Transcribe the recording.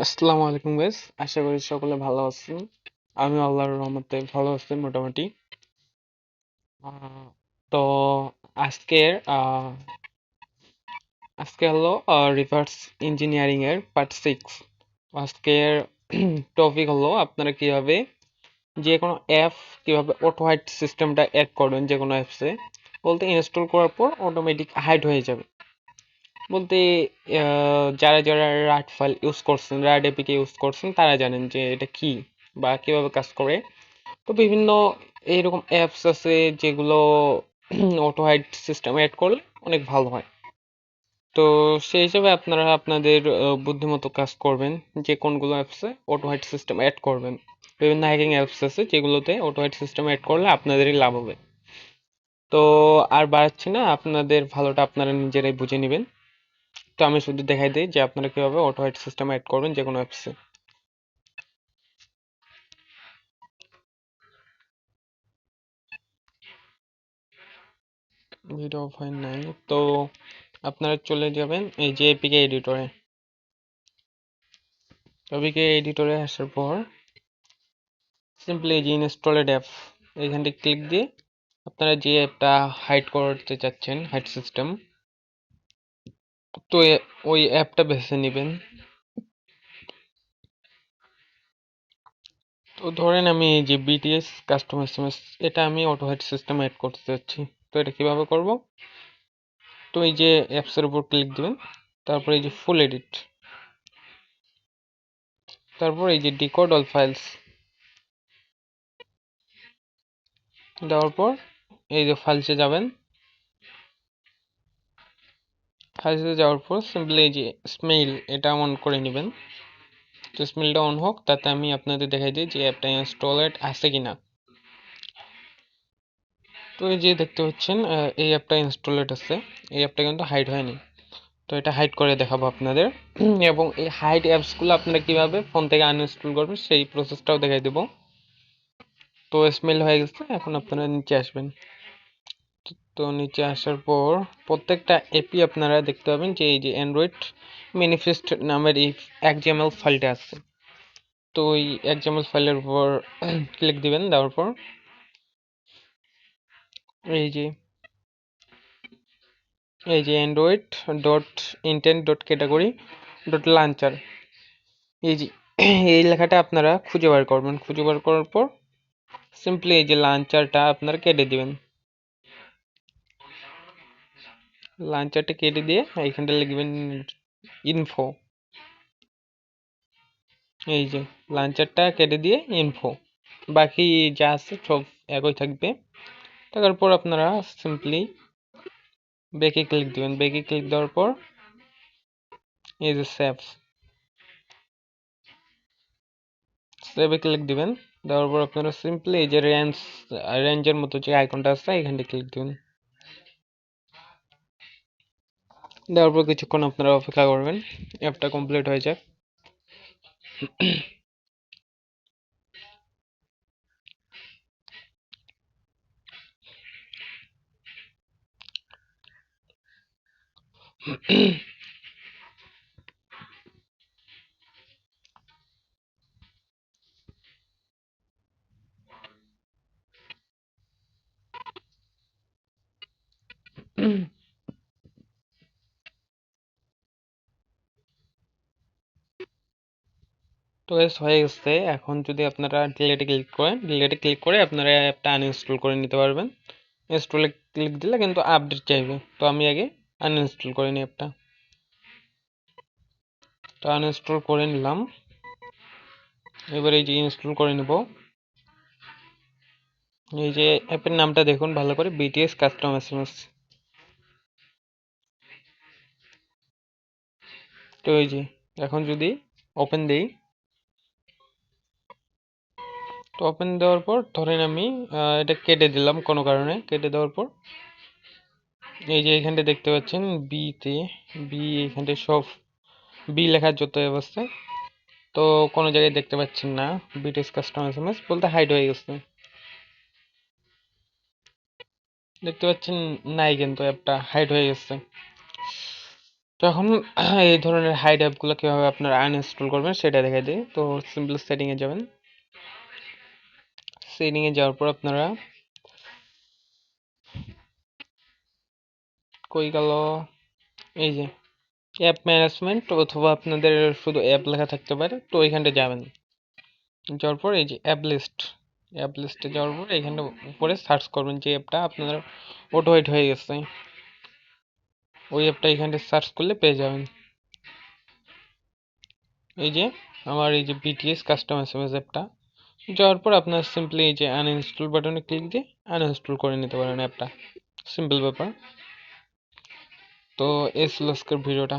আসসালামু আলাইকুম গাইস আশা করি সকলে ভালো আছেন। আমি আল্লাহর রহমতে ভালো আছি মোটামুটি। তো আজকের আজকে হলো রিভার্স ইঞ্জিনিয়ারিং এর পার্ট সিক্স আজকের টপিক হলো আপনারা কীভাবে যে কোনো অ্যাপ কীভাবে অটো হাইড সিস্টেমটা অ্যাড করবেন যে কোনো অ্যাপসে বলতে ইনস্টল করার পর অটোমেটিক হাইড হয়ে যাবে। বলতে যারা যারা রাট ফাইল ইউজ করছেন রাট এপিকে ইউজ করছেন, তারা জানেন যে এটা কি বা কীভাবে কাজ করে। তো বিভিন্ন এইরকম অ্যাপস আছে যেগুলো অটো হাইড সিস্টেম অ্যাড করলে অনেক ভালো হয়। তো সেই হিসাবে আপনারা আপনাদের বুদ্ধিমতো কাজ করবেন, যে কোনগুলো অ্যাপসে অটো হাইড সিস্টেম অ্যাড করবেন। বিভিন্ন হ্যাকিং অ্যাপস আছে যেগুলোতে অটো হাইড সিস্টেম অ্যাড করলে আপনাদেরই লাভ হবে। তো আর বাড়াচ্ছি না, আপনাদের ভালোটা আপনারা নিজেরাই বুঝে নেবেন। তো আমি শুধু দেখাই দিই যে আপনারা কীভাবে অটো হাইড সিস্টেম অ্যাড করবেন যে কোনো অ্যাপসে ভিডিও ফাইল নাই। তো আপনারা চলে যাবেন এই যে এপিকে এডিটরে এপিকে এডিটরে আসার পর সিম্পলি যে ইনস্টলেড অ্যাপ এইখানটি ক্লিক দিয়ে আপনারা যে অ্যাপটা হাইড করতে চাচ্ছেন হাইড সিস্টেম তো ওই অ্যাপটা বেছে নেবেন। তো ধরেন আমি এই যে বিটিএস কাস্টম এসএমএস এটা আমি অটো হাইড সিস্টেম অ্যাড করতে চাচ্ছি। তো এটা কীভাবে করব? তো এই যে অ্যাপসের উপর ক্লিক দিবেন, তারপর এই যে ফুল এডিট তারপর এই যে ডিকোড অল ফাইলস দেওয়ার পর এই যে ফাইলসে যাবেন। ফাইলসে যাওয়ার পর সিম্পলি যে স্মেইল এটা অন করে নেবেন। তো স্মেলটা অন হোক, তাতে আমি আপনাদের দেখাই দিই যে অ্যাপটা ইনস্টলেড আছে কিনা। তো এই যে দেখতে পাচ্ছেন এই অ্যাপটা ইনস্টলেড আছে। এই অ্যাপটা কিন্তু হাইড হয়নি। তো এটা হাইড করে দেখাবো আপনাদের। এবং এই হাইড অ্যাপসগুলো আপনারা কীভাবে ফোন থেকে আনইনস্টল করবেন, সেই প্রসেসটাও দেখাই দেবো। তো স্মেল হয়ে গেছে, এখন আপনারা নিচে আসবেন। তো নিচে আসার পর প্রত্যেকটা এপি আপনারা দেখতে পাবেন যে এই যে অ্যান্ড্রয়েড ম্যানিফেস্ট নামের এই এক্সএমএল ফাইলটা আছে। তো ওই এক্সএমএল ফাইলের উপর ক্লিক দিবেন, দেওয়ার পর এই যে এই যে Android dot intent dot category dot launcher এই যে, এই লেখাটা আপনারা খুঁজে বার করবেন। খুঁজে বার করার পর সিম্পলি এই যে লাঞ্চারটা আপনারা কেটে দিবেন। লাঞ্চারটা কেটে দিয়ে এইখানটা লিখবেন ইনফো এই যে লাঞ্চারটা কেটে দিয়ে ইনফো বাকি যা আছে সব একই থাকবে। তারপর আপনারা সিম্পলি বেকে ক্লিক দিবেন। বেকে ক্লিক দেওয়ার পর এই যে সেভ সেভে ক্লিক দিবেন। দেওয়ার পর আপনারা সিম্পলি এই যে রেঞ্জ রেঞ্জের মতো যে আইকনটা আছে এখানটা ক্লিক দিবেন। দেওয়ার পর কিছুক্ষণ আপনারা অপেক্ষা করবেন। অ্যাপটা কমপ্লিট হয়ে যাক। তো এস হয়ে গেছে। এখন যদি আপনারা ডিলেটে ক্লিক করেন ডিলেটে ক্লিক করে আপনারা অ্যাপটা আনইনস্টল করে নিতে পারবেন। ইনস্টলে ক্লিক দিলে কিন্তু আপডেট চাইবে। তো আমি আগে আনইনস্টল করে নিই অ্যাপটা তো আনইনস্টল করে নিলাম। এবার এই যে ইনস্টল করে নেব। এই যে অ্যাপের নামটা দেখুন ভালো করে বিটিএস কাস্টম এসএমএস তো এই যে, এখন যদি ওপেন দেই তো ওপেন দেওয়ার পর ধরেন আমি এটা কেটে দিলাম কোনো কারণে, কেটে দেওয়ার পর এই যে এখানটা দেখতে পাচ্ছেন বি তে বি এখানটা সব বি লেখার যত অবস্থা তো কোনো জায়গায় দেখতে পাচ্ছেন না বিটিএস কাস্টম এসএমএস বলতে হাইড হয়ে গেছে। দেখতে পাচ্ছেন নাই কিন্তু অ্যাপটা হাইড হয়ে গেছে। তো এখন এই ধরনের হাইড অ্যাপগুলো কীভাবে আপনারা আনইনস্টল করবেন সেটা দেখাই দিই। তো সিম্পল সেটিংয়ে যাবেন। সেটিংয়ে যাওয়ার পর আপনারা কই গেল? এই যে অ্যাপ ম্যানেজমেন্ট অথবা আপনাদের শুধু অ্যাপ লেখা থাকতে পারে, তো ওইখানটা যাবেন। যাওয়ার পর এই যে অ্যাপ লিস্ট অ্যাপ লিস্টে যাওয়ার পর এইখানটা উপরে সার্চ করবেন যে অ্যাপটা আপনার অটো হয়ে গেছে। ওই অ্যাপটা এখানে সার্চ করলে পেয়ে যাবেন। এই যে, আমার এই যে বিটিএস কাস্টম এসএমএস অ্যাপটা যাওয়ার পর আপনার সিম্পলি এই যে আনইনস্টল বাটনে ক্লিক দিয়ে আনইনস্টল করে নিতে পারেন অ্যাপটা সিম্পল ব্যাপার। তো এই ছিল আজকের ভিডিওটা।